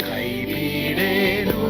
ಕೈ ಬಿಡೇನು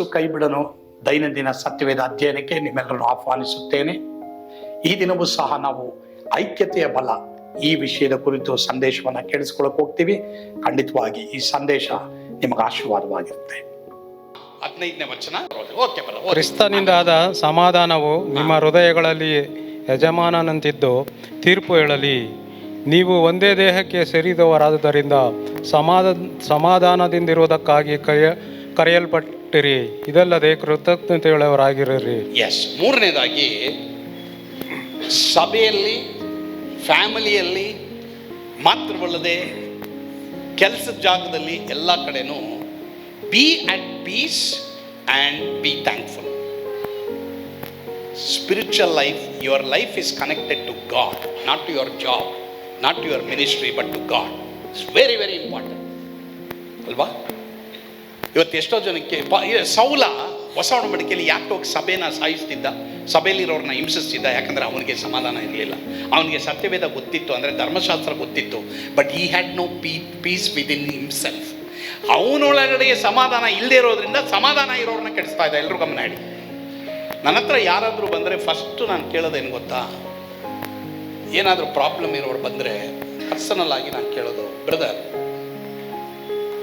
ಯೇಸು ಕೈಬಿಡನು ದೈನಂದಿನ ಸತ್ಯವೇದ ಅಧ್ಯಯನಕ್ಕೆ ನಿಮ್ಮೆಲ್ಲರನ್ನು ಆಹ್ವಾನಿಸುತ್ತೇನೆ. ಈ ದಿನವೂ ಸಹ ನಾವು ಐಕ್ಯತೆಯ ಬಲ ಈ ವಿಷಯದ ಕುರಿತು ಸಂದೇಶವನ್ನು ಕೇಳಿಸ್ಕೊಳಕ್ ಹೋಗ್ತೀವಿ. ಖಂಡಿತವಾಗಿ ಈ ಸಂದೇಶ ನಿಮಗೆ ಆಶೀರ್ವಾದವಾಗಿರುತ್ತೆ. ಹದಿನೈದನೇ ವಚನ. ಓಕೆ ಬರ ಕ್ರಿಸ್ತನಿಂದಾದ ಸಮಾಧಾನವು ನಿಮ್ಮ ಹೃದಯಗಳಲ್ಲಿ ಯಜಮಾನನಂತಿದ್ದು ತೀರ್ಪು ಹೇಳಲಿ. ನೀವು ಒಂದೇ ದೇಹಕ್ಕೆ ಸೇರಿದವರಾದುದರಿಂದ ಸಮಾಧ ಸಮಾಧಾನದಿಂದಿರುವುದಕ್ಕಾಗಿ ಕರೆಯ ಕರೆಯಲ್ಪಟ್ಟಿರಿ ಇದಲ್ಲದೆ ಕೃತಜ್ಞತೆಯುಳ್ಳವರಾಗಿರ್ರಿ ಎಸ್ ಮೂರನೇದಾಗಿ, ಸಭೆಯಲ್ಲಿ, ಫ್ಯಾಮಿಲಿಯಲ್ಲಿ ಮಾತ್ರವಲ್ಲದೆ ಕೆಲಸದ ಜಾಗದಲ್ಲಿ ಎಲ್ಲ ಕಡೆನೂ be at peace and be thankful spiritual life your life is connected to God not to your job not to your ministry but to God it's very very important ಅಲ್ವಾ? ಇವತ್ತು ಎಷ್ಟೋ ಜನಕ್ಕೆ ಸೌಲ ಹೊಸ ಒಡಂಬಡಿಕೆಯಲ್ಲಿ ಯಾಕೆ ಹೋಗಿ ಸಭೆನ ಸಾಯಿಸ್ತಿದ್ದ? ಸಭೆಯಲ್ಲಿರೋರನ್ನ ಹಿಂಸಿಸ್ತಿದ್ದ? ಯಾಕಂದ್ರೆ ಅವನಿಗೆ ಸಮಾಧಾನ ಇರಲಿಲ್ಲ. ಅವನಿಗೆ ಸತ್ಯವೇದ ಗೊತ್ತಿತ್ತು, ಅಂದರೆ ಧರ್ಮಶಾಸ್ತ್ರ ಗೊತ್ತಿತ್ತು. But he had no pea peace within himself ಅವನೊಳಗಡೆ ಸಮಾಧಾನ ಇಲ್ಲದೆ ಇರೋದ್ರಿಂದ ಸಮಾಧಾನ ಇರೋರನ್ನ ಕೆಡಿಸ್ತಾ ಇದ್ದ. ಎಲ್ಲರೂ ಗಮನ ಇಡಿ. ನನ್ನ ಹತ್ರ ಯಾರಾದರೂ ಬಂದರೆ ಫಸ್ಟು ನಾನು ಕೇಳೋದೇನು ಗೊತ್ತಾ? ಏನಾದರೂ ಪ್ರಾಬ್ಲಮ್ ಇರೋರು ಬಂದರೆ ಪರ್ಸನಲ್ ಆಗಿ ನಾನು ಕೇಳೋದು. ಬ್ರದರ್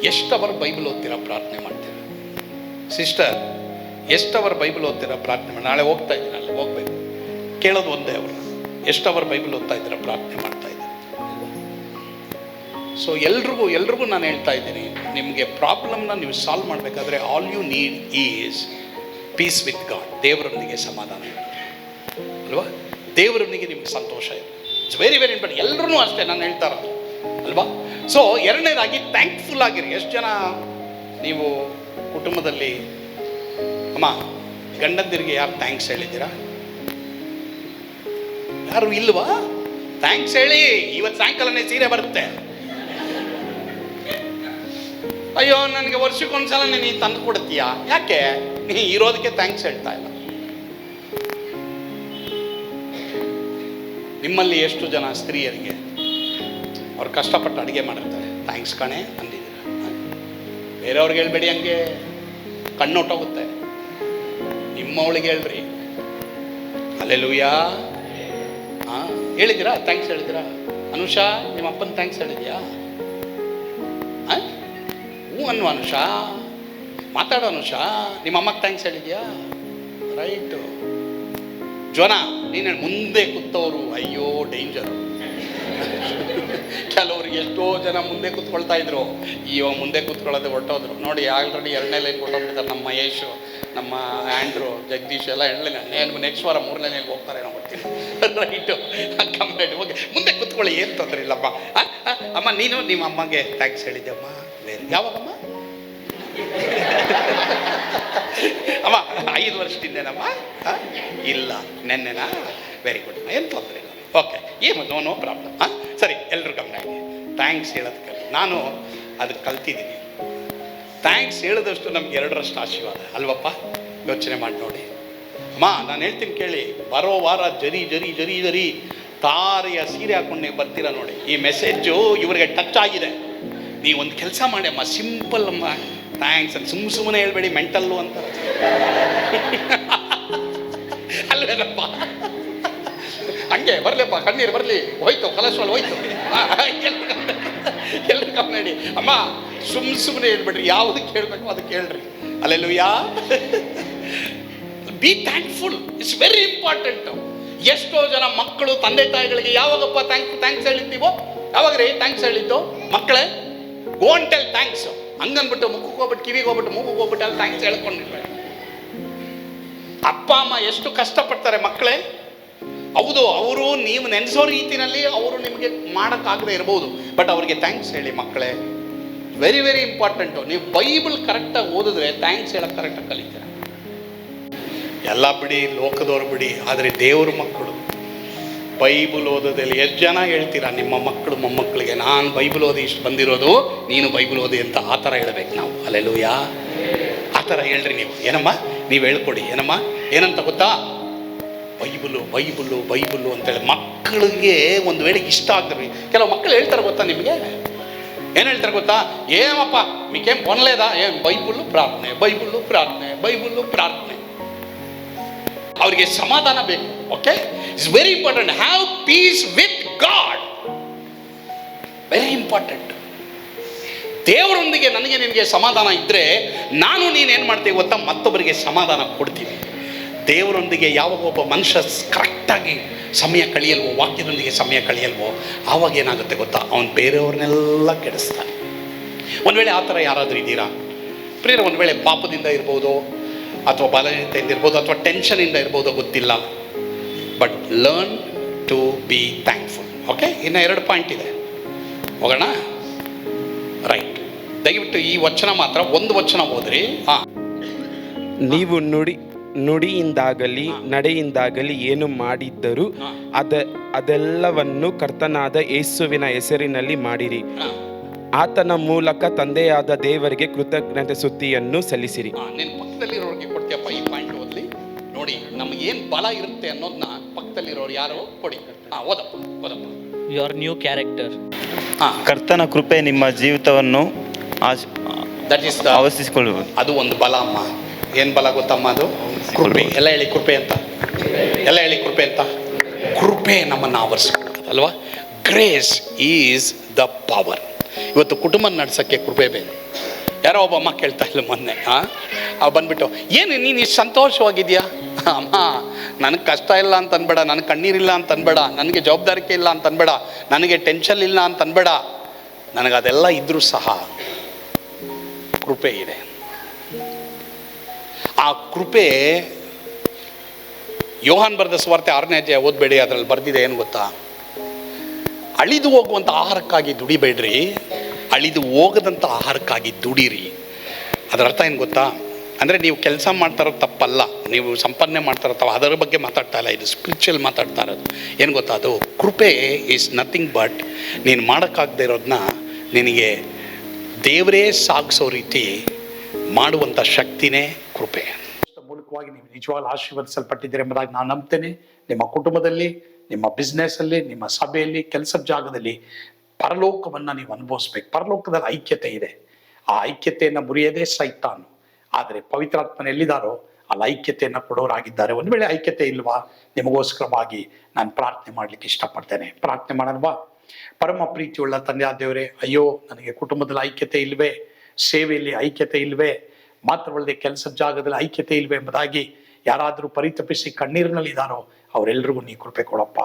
ಎಷ್ಟು ಅವರ್ ಬೈಬಲ್ ಓದ್ತೀರಾ ಪ್ರಾರ್ಥನೆ ಮಾಡ್ತೀರಾ? ಸಿಸ್ಟರ್ ಎಷ್ಟು ಅವರ್ ಬೈಬಲ್ ಓದ್ತೀರಾ ಪ್ರಾರ್ಥನೆ ಮಾಡಿ? ನಾಳೆ ಹೋಗ್ತಾ ಇದ್ದೀನಿ ಅಲ್ಲಿ, ಹೋಗ್ಬೇಕು. ಕೇಳೋದು ಒಂದೇ ಅವರು. ಎಷ್ಟು ಅವರ್ ಬೈಬಲ್ ಓದ್ತಾ ಇದ್ದೀರಾ ಪ್ರಾರ್ಥನೆ ಮಾಡ್ತಾ ಇದ್ದೀರಾ? ಸೊ ಎಲ್ರಿಗೂ ಎಲ್ರಿಗೂ ನಾನು ಹೇಳ್ತಾ ಇದ್ದೀನಿ, ನಿಮಗೆ ಪ್ರಾಬ್ಲಮ್ನ ನೀವು ಸಾಲ್ವ್ ಮಾಡಬೇಕಾದ್ರೆ all you need is peace with God ದೇವರೊಂದಿಗೆ ಸಮಾಧಾನ. ಅಲ್ವಾ? ದೇವರೊಂದಿಗೆ ನಿಮ್ಗೆ ಸಂತೋಷ ಇದೆ ಇಟ್ಸ್ ವೆರಿ ವೆರಿ ಇಂಪಾರ್ಟೆಂಟ್ ಎಲ್ಲರೂ ಅಷ್ಟೇ ನಾನು ಹೇಳ್ತಾ ಇರೋದು. ಅಲ್ವಾ? ಸೊ ಎರಡನೇದಾಗಿ ಥ್ಯಾಂಕ್ಫುಲ್ ಆಗಿರಿ. ಎಷ್ಟು ಜನ ನೀವು ಕುಟುಂಬದಲ್ಲಿ? ಅಮ್ಮ, ಗಂಡಂದಿರಿಗೆ ಯಾರು ಥ್ಯಾಂಕ್ಸ್ ಹೇಳಿದ್ದೀರಾ? ಯಾರು ಇಲ್ವಾ? ಥ್ಯಾಂಕ್ಸ್ ಹೇಳಿ ಇವತ್ತು ಸಾಯಂಕಾಲನೇ ಸೀರೆ ಬರುತ್ತೆ. ಅಯ್ಯೋ, ನನಗೆ ವರ್ಷಕ್ಕೊಂದ್ಸಲ ನೀನು ತಂದು ಕೊಡ್ತೀಯಾ? ಯಾಕೆ? ನೀ ಇರೋದಕ್ಕೆ ಥ್ಯಾಂಕ್ಸ್ ಹೇಳ್ತಾ ಇಲ್ಲ. ನಿಮ್ಮಲ್ಲಿ ಎಷ್ಟು ಜನ ಸ್ತ್ರೀಯರಿಗೆ? ಕಷ್ಟಪಟ್ಟು ಅಡುಗೆ ಮಾಡಿರ್ತಾರೆ. ಥ್ಯಾಂಕ್ಸ್ ಕಣೆ, ಅಂದಿದ್ದೀರ. ಬೇರೆಯವ್ರಿಗೆ ಹೇಳ್ಬೇಡಿ, ಹಂಗೆ ಕಣ್ಣೊಟ್ಟೋಗುತ್ತೆ ನಿಮ್ಮವಳಿಗೆ ಹೇಳ್ರಿ. ಅಲ್ಲೆಲ್ಲೂಯಾ ಹಾಂ ಹೇಳಿದ್ದೀರಾ? ಥ್ಯಾಂಕ್ಸ್ ಹೇಳಿದ್ದೀರಾ? ಅನುಷಾ, ನಿಮ್ಮ ಅಪ್ಪನ ಥ್ಯಾಂಕ್ಸ್ ಹೇಳಿದ್ಯಾ? ಹಾಂ ಹ್ಞೂ ಅನ್ನು ಅನುಷಾ. ಮಾತಾಡೋ ಅನುಷಾ. ನಿಮ್ಮ ಅಮ್ಮಗೆ ಥ್ಯಾಂಕ್ಸ್ ಹೇಳಿದ್ಯಾ? ರೈಟು ಜ್ವನ ನೀನು ಮುಂದೆ ಕೂತವರು, ಅಯ್ಯೋ ಡೇಂಜರು ಕೆಲವ್ರಿಗೆ ಎಷ್ಟೋ ಜನ ಮುಂದೆ ಕೂತ್ಕೊಳ್ತಾ ಇದ್ರು. ಇವ ಮುಂದೆ ಕೂತ್ಕೊಳ್ಳೋದು ಹೊಟ್ಟೋದ್ರು ನೋಡಿ ಆಲ್ರೆಡಿ ಎರಡನೇ ಲೈನ್ ಹೊರಟೋಗ್ಬಿಡ್ತಾರೆ ನಮ್ಮ ಮಹೇಶು ನಮ್ಮ ಆ್ಯಂಡ್ರು ಜಗದೀಶ್ ಎಲ್ಲ ಎರಡನೇ ನೆಕ್ಸ್ಟ್ ವಾರ ಮೂರನೇ ಲೈನ್ಗೆ ಹೋಗ್ತಾರೆ ನಾವು ಬರ್ತೀನಿ ರೈಟು ಕಂಪ್ಲೇಂಟ್ ಹೋಗಿ ಮುಂದೆ ಕೂತ್ಕೊಳ್ಳಿ ಏನು ತೊಂದರೆ ಆ, ಅಮ್ಮ ನೀನು ನಿಮ್ಮ ಅಮ್ಮಗೆ ಥ್ಯಾಂಕ್ಸ್ ಹೇಳಿದ್ಯಮ್ಮ. ಬೇರೆ ಯಾವಾಗಮ್ಮ? ಅಮ್ಮ ಐದು ವರ್ಷದಿಂದೇನಮ್ಮ? ಇಲ್ಲ ನೆನ್ನೆನಾ? ವೆರಿ ಗುಡ್ ಏನು ತೊಂದರೆ ಏನು? ನೋ ನೋ ಪ್ರಾಬ್ಲಮ್ ಹಾಂ? ಸರಿ ಎಲ್ಲರೂ ಗಮನ ಇದೆ ಥ್ಯಾಂಕ್ಸ್ ಹೇಳೋದಕ್ಕೆ ನಾನು ಅದು ಕಲ್ತಿದ್ದೀನಿ. ಥ್ಯಾಂಕ್ಸ್ ಹೇಳಿದಷ್ಟು ನಮ್ಗೆ ಎರಡರಷ್ಟು ಆಶೀರ್ವಾದ. ಅಲ್ವಪ್ಪ? ಯೋಚನೆ ಮಾಡಿ ನೋಡಿ. ಅಮ್ಮ ನಾನು ಹೇಳ್ತೀನಿ ಕೇಳಿ. ಬರೋ ವಾರ ಜರಿ ಜರಿ ಜರಿ ಜರಿ ತಾರೆಯ ಸೀರೆ ಹಾಕೊಂಡು ನೀವು ಬರ್ತೀರಾ ನೋಡಿ. ಈ ಮೆಸೇಜು ಇವರಿಗೆ ಟಚ್ ಆಗಿದೆ. ನೀವು ಒಂದು ಕೆಲಸ ಮಾಡಿ, ಅಮ್ಮ. ಸಿಂಪಲ್ ಅಮ್ಮ. ಥ್ಯಾಂಕ್ಸ್ ಅಂತ. ಸುಮ್ಮ ಸುಮ್ಮನೆ ಹೇಳ್ಬೇಡಿ ಮೆಂಟಲ್ಲು ಅಂತ ಅಲ್ವೇನಪ್ಪ? ಹಂಗೆ, ಬರ್ಲಿಪ್ಪ, ಕಣ್ಣೀರು ಬರಲಿ. ಹೋಯ್ತು ಕೊಲೆಸ್ಟ್ರಾಲ್ ಹೋಯ್ತು. ಎಲ್ಲ ಕಮ್ಮಿ ಅಮ್ಮ, ಸುಮ್ ಸುಮ್ಮನೆ ಹೇಳ್ಬಿಡ್ರಿ ಯಾವುದು ಹೇಳ್ಬೇಕು ಅದಕ್ಕೆ ಹೇಳ್ರಿ ಅಲ್ಲೆಲ್ಲೂ yeah be thankful it's very important ಎಷ್ಟೋ ಜನ ಮಕ್ಕಳು, ತಂದೆ ತಾಯಿಗಳಿಗೆ ಯಾವಾಗಪ್ಪ ಥ್ಯಾಂಕ್ ಥ್ಯಾಂಕ್ಸ್ ಹೇಳಿದ್ದೀವೋ? ಯಾವಾಗ ರೀ ಥ್ಯಾಂಕ್ಸ್ ಹೇಳಿದ್ದು? ಮಕ್ಕಳೇ ಗೋಂಟೆಲ್ ಥ್ಯಾಂಕ್ಸ್ ಹಂಗನ್ಬಿಟ್ಟು ಮುಖಕ್ಕೆ ಹೋಗ್ಬಿಟ್ಟು, ಕಿವಿಗೆ ಹೋಗ್ಬಿಟ್ಟು ಮೂಗು ಹೋಗ್ಬಿಟ್ಟು ಅಲ್ಲಿ ಥ್ಯಾಂಕ್ಸ್ ಹೇಳ್ಕೊಂಡಿರ್ಬೇಕು ಅಪ್ಪ, ಅಮ್ಮ ಎಷ್ಟು ಕಷ್ಟಪಡ್ತಾರೆ ಮಕ್ಕಳೇ? ಹೌದು, ಅವರು ನೀವು ನೆನೆಸೋ ರೀತಿನಲ್ಲಿ ಅವರು ನಿಮಗೆ ಮಾಡೋಕ್ಕಾಗದೆ ಇರ್ಬೋದು. ಬಟ್ ಅವರಿಗೆ ಥ್ಯಾಂಕ್ಸ್ ಹೇಳಿ ಮಕ್ಕಳೇ. ವೆರಿ ವೆರಿ ಇಂಪಾರ್ಟೆಂಟು ನೀವು ಬೈಬಲ್ ಕರೆಕ್ಟಾಗಿ ಓದಿದ್ರೆ ಥ್ಯಾಂಕ್ಸ್ ಹೇಳಕ್ಕೆ ಕರೆಕ್ಟಾಗಿ ಕಲಿತೀರ. ಎಲ್ಲ ಬಿಡಿ, ಲೋಕದವ್ರು ಬಿಡಿ, ಆದರೆ ದೇವ್ರ ಮಕ್ಕಳು. ಬೈಬಲ್ ಓದೋದಲ್ಲಿ ಎಷ್ಟು ಜನ ಹೇಳ್ತೀರಾ, ನಿಮ್ಮ ಮಕ್ಕಳು ಮೊಮ್ಮಕ್ಕಳಿಗೆ, ನಾನು ಬೈಬಲ್ ಓದಿ ಇಷ್ಟು ಬಂದಿರೋದು, ನೀನು ಬೈಬಲ್ ಓದಿ ಅಂತ ಆ ಥರ ಹೇಳ್ಬೇಕು ನಾವು. ಅಲ್ಲೆಲ್ಲೂಯಾ ಆ ಥರ ಹೇಳ್ರಿ ನೀವು. ಏನಮ್ಮ? ನೀವು ಹೇಳ್ಕೊಡಿ. ಏನಮ್ಮ? ಏನಂತ ಗೊತ್ತಾ? ಬೈಬಲು ಬೈಬಲು ಬೈಬಲು ಅಂತೇಳಿ ಮಕ್ಕಳಿಗೆ ಒಂದು ವೇಳೆ ಇಷ್ಟ ಆಗ್ತಾರೆ ಕೆಲವು ಮಕ್ಕಳು ಹೇಳ್ತಾರೆ ಗೊತ್ತಾ ನಿಮಗೆ? ಏನು ಹೇಳ್ತಾರೆ ಗೊತ್ತಾ? ಏನಪ್ಪ ಮೀಕೇಮ್ ಬನ್ಲೇದ ಏನ್ ಬೈಬುಲ್ಲು ಪ್ರಾರ್ಥನೆ ಬೈಬುಲ್ಲು ಪ್ರಾರ್ಥನೆ ಬೈಬುಲ್ಲು ಪ್ರಾರ್ಥನೆ. ಅವರಿಗೆ ಸಮಾಧಾನ ಬೇಕು, okay? It's very important have peace with God very important ದೇವರೊಂದಿಗೆ ನನಗೆ ನಿನಗೆ ಸಮಾಧಾನ ಇದ್ದರೆ ನಾನು ನೀನು ಏನು ಮಾಡ್ತೀವಿ ಗೊತ್ತಾ? ಮತ್ತೊಬ್ಬರಿಗೆ ಸಮಾಧಾನ ಕೊಡ್ತೀನಿ. ದೇವರೊಂದಿಗೆ ಯಾವಾಗ ಒಬ್ಬ ಮನುಷ್ಯ ಕರೆಕ್ಟಾಗಿ ಸಮಯ ಕಳೆಯಲ್ವೋ, ವಾಕ್ಯದೊಂದಿಗೆ ಸಮಯ ಕಳೆಯಲ್ವೋ, ಆವಾಗ ಏನಾಗುತ್ತೆ ಗೊತ್ತಾ? ಅವನು ಬೇರೆಯವ್ರನ್ನೆಲ್ಲ ಕೆಡಿಸ್ತಾನೆ. ಒಂದು ವೇಳೆ ಆ ಥರ ಯಾರಾದರೂ ಇದ್ದೀರಾ? ಪ್ರಿಯರ, ಒಂದು ವೇಳೆ ಪಾಪದಿಂದ ಇರ್ಬೋದು, ಅಥವಾ ಬಲಹೀನತೆಯಿಂದ ಇರ್ಬೋದು, ಅಥವಾ ಟೆನ್ಷನಿಂದ ಇರ್ಬೋದು ಗೊತ್ತಿಲ್ಲ. But learn to be thankful okay ಇನ್ನು ಎರಡು ಪಾಯಿಂಟ್ ಇದೆ. ಹೋಗೋಣ? ರೈಟ್ ದಯವಿಟ್ಟು ಈ ವಚನ ಮಾತ್ರ, ಒಂದು ವಚನ ಹೋದ್ರಿ ಹಾಂ ನೀವು ನುಡಿ ನುಡಿಯಿಂದಾಗಲಿ ನಡೆಯಿಂದಾಗಲಿ ಏನು ಮಾಡಿದ್ದರೂ ಅದ ಅದೆಲ್ಲವನ್ನು ಕರ್ತನಾದ ಯೇಸುವಿನ ಹೆಸರಿನಲ್ಲಿ ಮಾಡಿರಿ. ಆತನ ಮೂಲಕ ತಂದೆಯಾದ ದೇವರಿಗೆ ಕೃತಜ್ಞತೆ ಸುದ್ದಿಯನ್ನು ಸಲ್ಲಿಸಿರಿ. ನೀನು ಪಕ್ಕದಲ್ಲಿರೋರಿಗೆ ಕೊಡ್ತೀಯಪ್ಪ ಈ ಪಾಯಿಂಟ್ ಓದ್ಲಿ. ನೋಡಿ ನಮಗೇನು ಬಲ ಇರುತ್ತೆ ಅನ್ನೋದನ್ನ ಪಕ್ಕದಲ್ಲಿರೋರು ಯಾರು? ಕೊಡಿ. ಹಾಂ ಓದಪ್ಪ ಓದಪ್ಪ. Your new character. ಹಾಂ. ಕರ್ತನ ಕೃಪೆ ನಿಮ್ಮ ಜೀವಿತವನ್ನು ಆಶ್- ದಟ್ ಅದು ಒಂದು ಬಲ ಅಮ್ಮ. ಏನು ಬಲ ಗೊತ್ತಮ್ಮ ಅದು? ಕೃಪೆ. ಎಲ್ಲ ಹೇಳಿ ಕೃಪೆ ಅಂತ. ಎಲ್ಲ ಹೇಳಿ ಕೃಪೆ ಅಂತ. ಕೃಪೆ ನಮ್ಮನ್ನು ಅಲ್ವಾ? ಗ್ರೇಸ್ ಈಸ್ ದ ಪವರ್ ಇವತ್ತು ಕುಟುಂಬ ನಡೆಸೋಕ್ಕೆ ಕೃಪೆ ಬೇಕು. ಯಾರೋ ಒಬ್ಬ ಅಮ್ಮ ಕೇಳ್ತಾ ಇಲ್ಲ ಮೊನ್ನೆ ಹಾಂ ಅವು ಬಂದ್ಬಿಟ್ಟು, ಏನು, ನೀನು ಇಷ್ಟು ಸಂತೋಷವಾಗಿದೆಯಾ? ಅಮ್ಮ, ನನಗೆ ಕಷ್ಟ ಇಲ್ಲ ಅಂತ ಅನ್ಬೇಡ, ನನಗೆ ಕಣ್ಣೀರಿಲ್ಲ ಅಂತ ಅನ್ಬೇಡ, ನನಗೆ ಜವಾಬ್ದಾರಿಕೆ ಇಲ್ಲ ಅಂತ ಅನ್ಬೇಡ, ನನಗೆ ಟೆನ್ಷನ್ ಇಲ್ಲ ಅಂತ ಅನ್ಬೇಡ. ನನಗೆ ಅದೆಲ್ಲ ಇದ್ದರೂ ಸಹ ಕೃಪೆ ಇದೆ. ಆ ಕೃಪೆ ಯೋಹಾನ್ ಬರೆದ ಸ್ವಾರ್ಥೆ ಆರನೇ ಅಧ್ಯಾಯ ಓದಬೇಡಿ, ಅದರಲ್ಲಿ ಬರೆದಿದೆ ಏನು ಗೊತ್ತಾ? ಅಳಿದು ಹೋಗುವಂಥ ಆಹಾರಕ್ಕಾಗಿ ದುಡಿಬೇಡ್ರಿ, ಅಳಿದು ಹೋಗದಂಥ ಆಹಾರಕ್ಕಾಗಿ ದುಡಿರಿ. ಅದರ ಅರ್ಥ ಏನು ಗೊತ್ತಾ? ಅಂದರೆ ನೀವು ಕೆಲಸ ಮಾಡ್ತಾ ತಪ್ಪಲ್ಲ, ನೀವು ಸಂಪನ್ನೆ ಮಾಡ್ತಾ ಇರೋ ಅದರ ಬಗ್ಗೆ ಮಾತಾಡ್ತಾ ಇಲ್ಲ, ಇದು ಸ್ಪಿರಿಚುವಲ್ ಮಾತಾಡ್ತಾ ಇರೋದು. ಏನು ಗೊತ್ತಾ ಅದು? ಕೃಪೆ ಈಸ್ ನಥಿಂಗ್ ಬಟ್ ನೀನು ಮಾಡೋಕ್ಕಾಗದೇ ಇರೋದನ್ನ ನಿನಗೆ ದೇವರೇ ಸಾಗಿಸೋ ರೀತಿ ಮಾಡುವಂಥ ಶಕ್ತಿನೇ ಕೃಪೆ. ಮೂಲಕವಾಗಿ ನೀವು ನಿಜವಾಗ್ಲೂ ಆಶೀರ್ವದಿಸಲ್ಪಟ್ಟಿದ್ದೀರಿ ಎಂಬುದಾಗಿ ನಾನು ನಂಬ್ತೇನೆ. ನಿಮ್ಮ ಕುಟುಂಬದಲ್ಲಿ, ನಿಮ್ಮ ಬಿಸ್ನೆಸ್ಸಲ್ಲಿ ನಿಮ್ಮ ಸಭೆಯಲ್ಲಿ ಕೆಲಸದ ಜಾಗದಲ್ಲಿ ಪರಲೋಕವನ್ನು ನೀವು ಅನುಭವಿಸ್ಬೇಕು. ಪರಲೋಕದಲ್ಲಿ ಐಕ್ಯತೆ ಇದೆ. ಆ ಐಕ್ಯತೆಯನ್ನು ಮುರಿಯದೇ ಸೈತಾನು. ಆದರೆ ಪವಿತ್ರಾತ್ಮನ ಎಲ್ಲಿದ್ದಾರೋ, ಅಲ್ಲಿ ಐಕ್ಯತೆಯನ್ನು ಕೊಡೋರಾಗಿದ್ದಾರೆ. ಒಂದು ವೇಳೆ ಐಕ್ಯತೆ ಇಲ್ವಾ? ನಿಮಗೋಸ್ಕರವಾಗಿ ನಾನು ಪ್ರಾರ್ಥನೆ ಮಾಡಲಿಕ್ಕೆ ಇಷ್ಟಪಡ್ತೇನೆ. ಪ್ರಾರ್ಥನೆ ಮಾಡಲ್ವಾ ಪರಮ ಪ್ರೀತಿಯುಳ್ಳ ತಂದೆ ದೇವರೇ ಅಯ್ಯೋ, ನನಗೆ ಕುಟುಂಬದಲ್ಲಿ ಐಕ್ಯತೆ ಇಲ್ವೇ? ಸೇವೆಯಲ್ಲಿ ಐಕ್ಯತೆ ಇಲ್ವೇ? ಮಾತ್ರವಲ್ಲದೆ ಕೆಲಸದ ಜಾಗದಲ್ಲಿ ಐಕ್ಯತೆ ಇಲ್ವೇ ಎಂಬುದಾಗಿ ಯಾರಾದರೂ ಪರಿತಪಿಸಿ ಕಣ್ಣೀರಿನಲ್ಲಿದ್ದಾರೋ ಅವರೆಲ್ಲರಿಗೂ ನೀ ಕೃಪೆ ಕೊಡಪ್ಪ.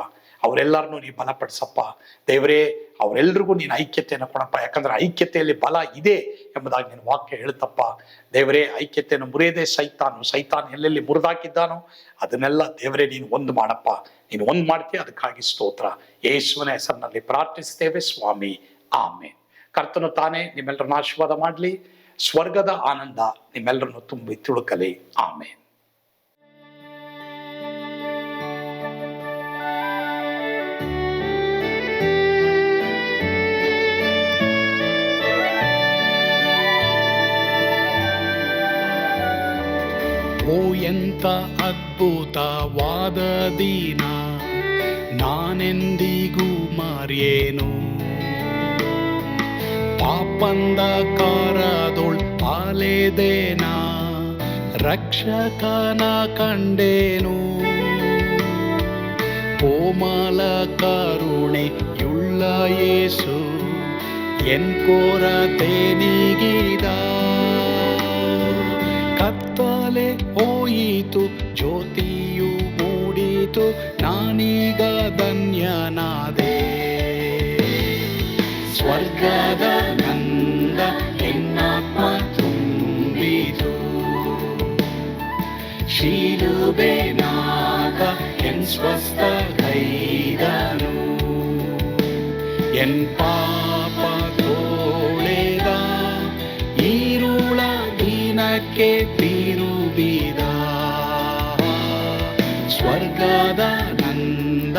ಅವರೆಲ್ಲರನ್ನೂ ನೀ ಬಲಪಡಿಸಪ್ಪ. ದೇವರೇ ಅವರೆಲ್ಲರಿಗೂ ನೀನು ಐಕ್ಯತೆಯನ್ನು ಕೊಡಪ್ಪ. ಯಾಕಂದ್ರೆ ಐಕ್ಯತೆಯಲ್ಲಿ ಬಲ ಇದೆ ಎಂಬುದಾಗಿ ನೀನು ವಾಕ್ಯ ಹೇಳುತ್ತಪ್ಪ. ದೇವರೇ, ಐಕ್ಯತೆಯನ್ನು ಮುರಿಯದೆ ಸೈತಾನು. ಸೈತಾನ್ ಎಲ್ಲೆಲ್ಲಿ ಮುರಿದಾಕಿದ್ದಾನೋ, ಅದನ್ನೆಲ್ಲ ದೇವರೇ, ನೀನು ಒಂದು ಮಾಡಪ್ಪ. ನೀನು ಒಂದು ಮಾಡ್ತೀಯ, ಅದಕ್ಕಾಗಿ ಸ್ತೋತ್ರ. ಯೇಸುವಿನ ಹೆಸರಿನಲ್ಲಿ ಪ್ರಾರ್ಥಿಸ್ತೇವೆ, ಸ್ವಾಮಿ. ಆಮೇಲೆ ಕರ್ತನು ತಾನೇ, ನಿಮ್ಮೆಲ್ಲರನ್ನ ಆಶೀರ್ವಾದ ಮಾಡಲಿ. ಸ್ವರ್ಗದ ಆನಂದ ನಿಮ್ಮೆಲ್ಲರನ್ನು ತುಂಬಿ ತುಳುಕಲಿ. ಆಮೇಲೆ ಓ ಎಂತ ಅದ್ಭುತವಾದ ದಿನ, ನಾನೆಂದಿಗೂ ಮರೆಯೇನು? ಪಾಪಂದ ಕಾರದೊಳ್ ಪಾಲೆದೇನ? ರಕ್ಷಕನ ಕಂಡೇನು? ಕೋಮಲ ಕರುಣೆ ಯುಳ್ಳ ಯೇಸು ಎನ್ ಕೊರತೆ ಕತ್ತಲೆ ಹೋಯಿತು, ಜ್ಯೋತಿಯು ಮೂಡಿತು, ನಾನೀಗ ಧನ್ಯನಾದೆ. ಸ್ವರ್ಗದ ಸ್ವಸ್ಥ ಗೈದನು ಎನ್ ಪಾಪ ತೋಳೆದ ಈರುಳ ದಿನಕ್ಕೆ ತಿರುಬಿದ ಸ್ವರ್ಗದ ನಂದ